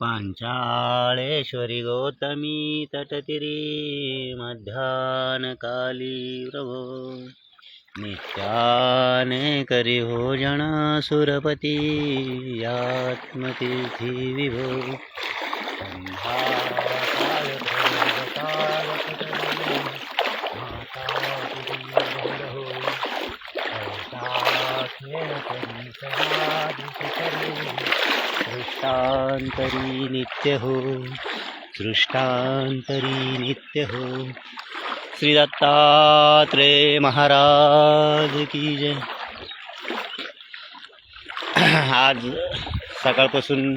पाञ्चाळेश्वरि गौतमी तटतिरे मध्याह्नकाली प्रभो। नित्याने करि भोजन हो सुरपती आत्मतीर्थी विभो। माता पितृभ्यो सृष्टांतरी नित्य। हो सृष्टांतरी नित्य। हो श्री दत्तात्रेय महाराज की जय। आज सकाळपासून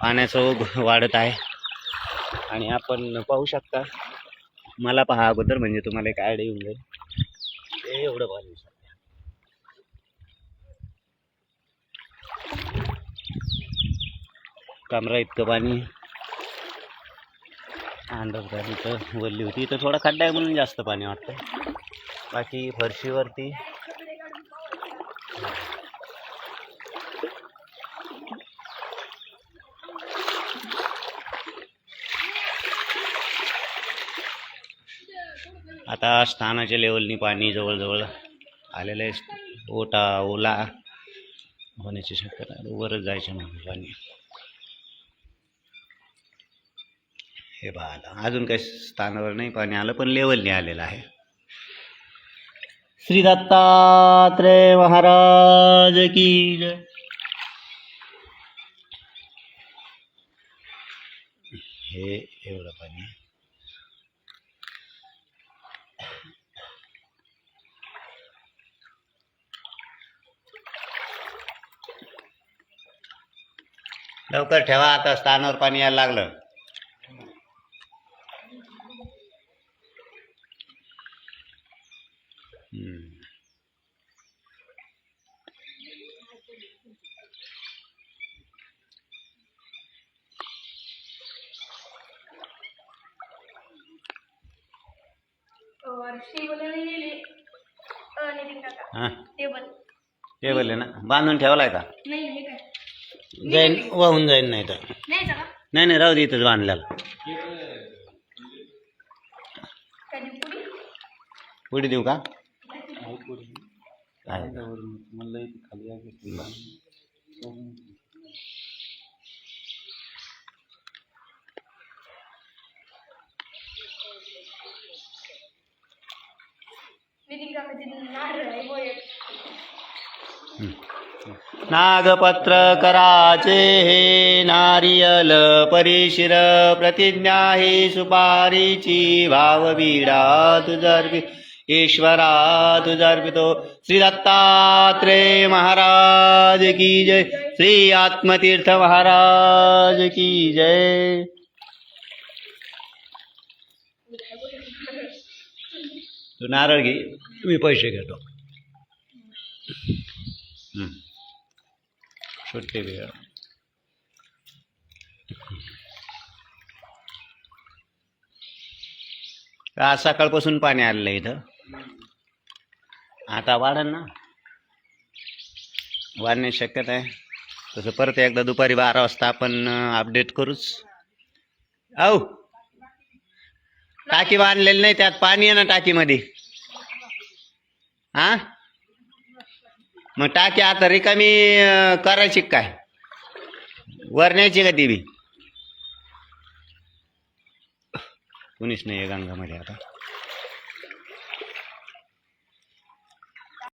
पाण्याचा ओघ वाढत आहे आणि आपण पाहू शकता मला पहा अगोदर म्हणजे तुम्हाला एक आयडिया येऊन जाईल. ते एवढं पाहिजे आहे सध्या. कमरा इतकं पाणी. अंडर इथं वरली होती. इथं थोडा खड्डा आहे म्हणून जास्त पाणी वाटतं बाकी फरशीवरती. आता स्थानाच्या लेवलनी पाणी जवळजवळ आलेलं आहे. ओटा ओला. होण्याची शक्यता वरच जायचं म्हणून पाणी. हे पहा अजून काही स्थानावर नाही पाणी आलं पण लेवलने आलेलं आहे. श्री दत्तात्रय महाराज की जय. हे एवढं पाणी लवकर ठेवा आता स्थानावर पाणी यायला लागलं. हा? टेबल आहे ना. बांधून ठेवलाय का? जाईन वाहून जाईन नाही तर. नाही नाही नाही राहू दे इथंच पुढे? पुढे देऊ का? आहे. नितीन काकाचे नारळ आहे नागपत्र कराचे हे नारियल परिशिर प्रतिज्ञा हे सुपारीची भाववीडा तुझर्पि ईश्वरा तुझर्पितो श्री दत्तात्रेय महाराज की जय। श्री आत्मतीर्थ महाराज की जय। तू नारळ घे मी पैसे घेतो. सुट्टी वेळ आज सकाळपासून पाणी आलेलं आहे इथं. आता वाढन ना. वाढण्याची शक्यता आहे. तसं परत एकदा दुपारी बारा वाजता आपण अपडेट करूच. औ. टाकी बांधलेली नाही त्यात पाणी आहे ना टाकीमध्ये. हा मग टाकी आता रिकामी करायची काय? वरण्याची का ती बी? कुणीच नाही आहे गंगामध्ये आता.